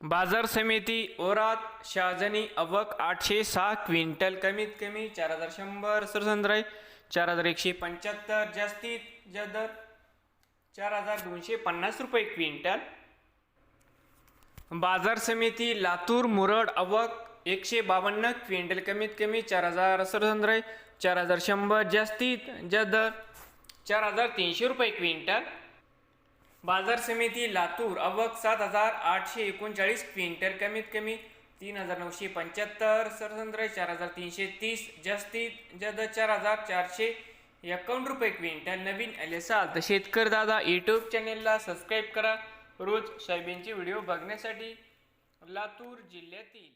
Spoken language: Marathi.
बाजार समिती ओरात शहाजनी अवक आठशे सहा क्विंटल कमीत कमी चार हजार शंभर सरसंद्राय चार हजार एकशे पंच्याहत्तर जास्तीत जदर चार हजार दोनशे पन्नास रुपये क्विंटल. बाजार समिती लातूर मुरड अवक एकशे बावन्न क्विंटल कमीत कमी चार हजार सरसंद्राय चार हजार शंभर जास्तीत जदर चार हजार तीनशे रुपये क्विंटल. बाजार समिती लातूर अवक सात हजार आठशे एकोणचाळीस क्विंटल कमीत कमी तीन हजार नऊशे पंच्याहत्तर सरसंद्र चार हजार तीनशे तीस जास्तीत जास्त चार हजार चारशे एकावन्न रुपये क्विंटल. नवीन आले असाल तर शेतकरी दादा यूट्यूब चॅनेलला सबस्क्राईब करा. रोज सोयाबीनचे व्हिडिओ बघण्यासाठी लातूर जिल्ह्यातील